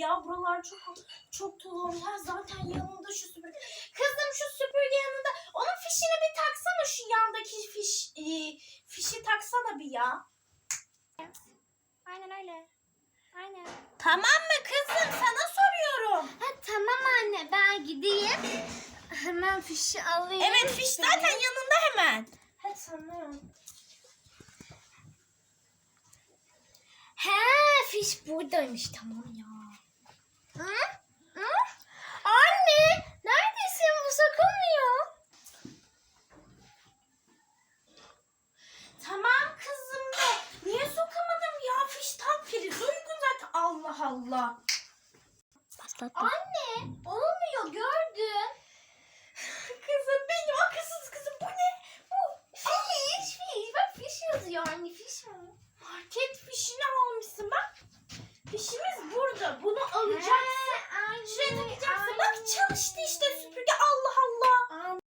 ya. Buralar çok çok olmuş. Ha, zaten yanında şu süpürge. Kızım şu süpürge yanında. Onun fişini bir taksana şu yandaki fiş e, fişi taksana bir ya. Aynen öyle. Aynen. Tamam mı kızım? Sana soruyorum. Ha, tamam anne ben gideyim. Hemen fişi alayım. Evet fiş zaten yanında hemen. Ha tamam. He fiş buradaymış tamam ya. Allah Allah. Anne olmuyor gördün. Kızım benim akılsız kızım bu ne? Bu Fiş fiş bak fiş yazıyor anne fiş mi? market fişini almışsın bak. Fişimiz burada bunu alacaksın. Şuraya takacaksın bak çalıştı işte